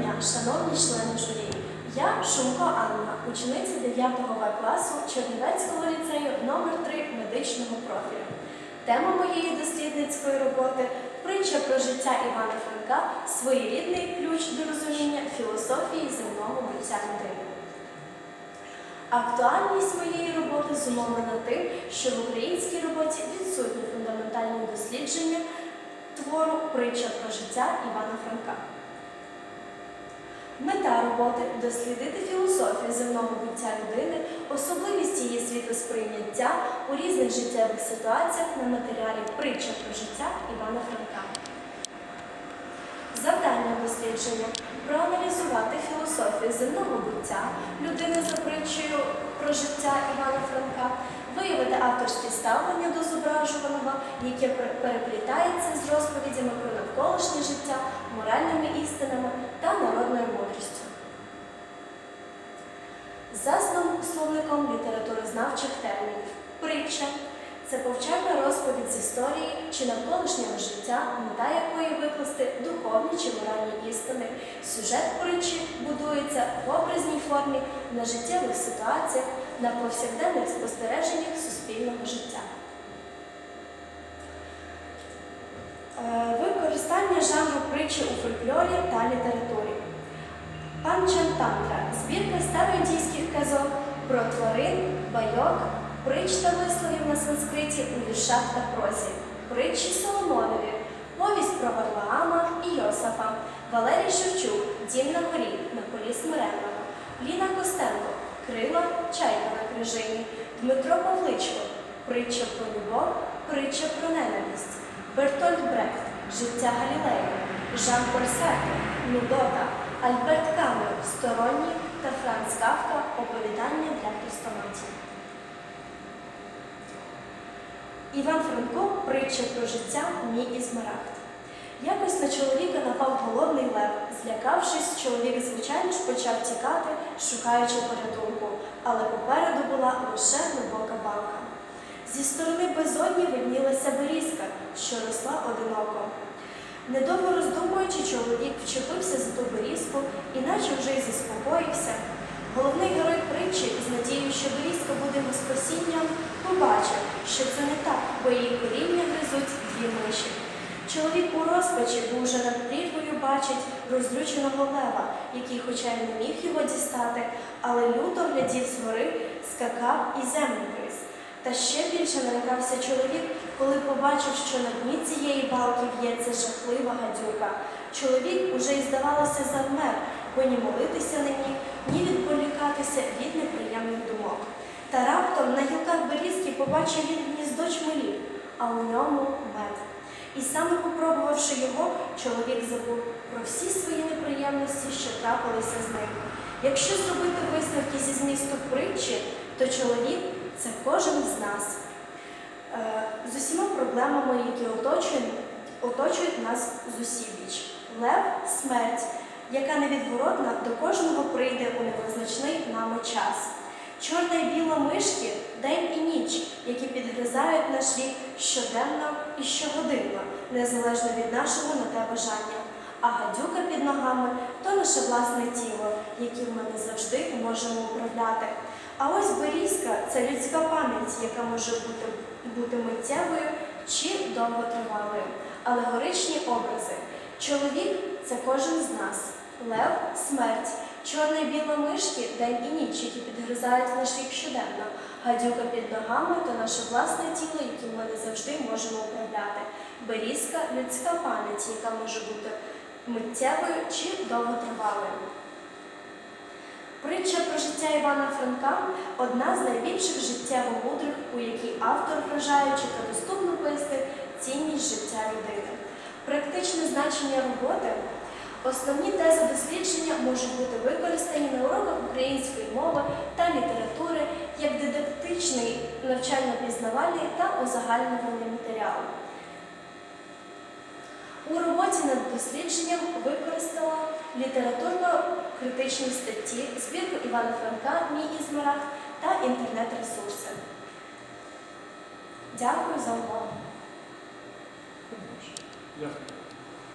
дня, шановні члени журі. Я Шумко Анна, учениця 9 В класу Чернівецького ліцею номер 3 медичного профілю. Тема моєї дослідницької роботи притча про життя Івана Франка, своєрідний ключ до розуміння філософії земного буття людини. Актуальність моєї роботи зумовлена тим, що в українській роботі відсутні фундаментальні дослідження твору Притча про життя Івана Франка. Мета роботи дослідити філософію земного буття людини, особливість її світосприйняття у різних життєвих ситуаціях на матеріалі Притча про життя Івана Франка. Завдання дослідження проаналізувати філософію земного буття людини за притчею про життя Івана Франка, виявити авторське ставлення до зображуваного, яке переплітається з розповідями про навколишнє життя, моральними істинами та народною мудрістю. За слов- словником літературознавчих термінів. Притча це повчальна розповідь з історії чи навколишнього життя, мета якої викласти духовні чи моральні істини. Сюжет притчі будується в образній формі на життєвих ситуаціях, на повсякденних спостереженнях жанру у фольклорі та літературі. Панчантантра збірка староіндійських казок про тварин, байок, притч та висловів на санскриті у віршах та прозі, притчі Соломонові, повість про Варлаама і Йосафа, Валерій Шевчук, Дім на горі, на полі Смиренного, Ліна Костенко, Крила, Чайка на крижині, Дмитро Павличко, притча про любов, притча про ненависть, Бертольд Брехт, Життя Галілея, Жан Корсерто, Нудота, Альберт Камер, Сторонній та Франц Кавка Оповідання для хрестоматії. Іван Франко притча про життя Мій і Смарагд. Якось на чоловіка напав голодний лев. Злякавшись, чоловік, звичайно ж, почав тікати, шукаючи порятунку, але попереду була лише глибока балка. Зі сторони безодні виднілася берізка, що росла одиноко. Недовго роздумуючи, чоловік вчепився за ту берізку, іначе вже й заспокоївся. Головний герой притчі, з надією, що берізка буде його спасінням, побачив, що це не так, бо її коріння гризуть дві миші. Чоловік у розпачі, бо вже над прірвою бачить розлюченого лева, який, хоча й не міг його дістати, але люто глядів згори, скакав і землю гриз. Та ще більше налякався чоловік, коли побачив, що на дні балки в'ється жахлива гадюка. Чоловік уже й здавалося завмер, бо ні молитися міг, ні відволікатися від неприємних думок. Та раптом на гілках берізки побачив він гніздо чмелів, а у ньому мед. І саме попробувавши його, чоловік забув про всі свої неприємності, що трапилися з ним. Якщо зробити висновки зі змісту притчі, то чоловік це кожен з нас. Проблемами, які оточують, оточують нас з усібіч. Лев смерть, яка невідворотна до кожного прийде у невизначний нами час. Чорна і біла мишки день і ніч, які підгризають наш вік щоденно і щогодинно, незалежно від нашого на те бажання. А гадюка під ногами то наше власне тіло, яким ми не завжди можемо управляти. А ось берізка це людська пам'ять, яка може бути, бути миттєвою чи довготривалою. Алегоричні образи. Чоловік це кожен з нас. Лев смерть. Чорна і біла мишки день і ніч, які підгризають наш вік щоденно. Гадюка під ногами то наше власне тіло, яким ми не завжди можемо управляти. Берізка людська пам'ять, яка може бути миттєвою чи довготривалою. Притча про життя Івана Франка одна з найбільших життєво мудрих, у якій автор, вражаючи та доступно пояснив цінність життя людини. Практичне значення роботи. Основні тези дослідження можуть бути використані на уроках української мови та літератури як дидактичний навчально-пізнавальний та узагальнювальний матеріал. У роботі над дослідженням використала літературно-критичні статті, збірку Івана Франка Мій Ізмарах та інтернет-ресурси. Дякую за увагу. Дякую.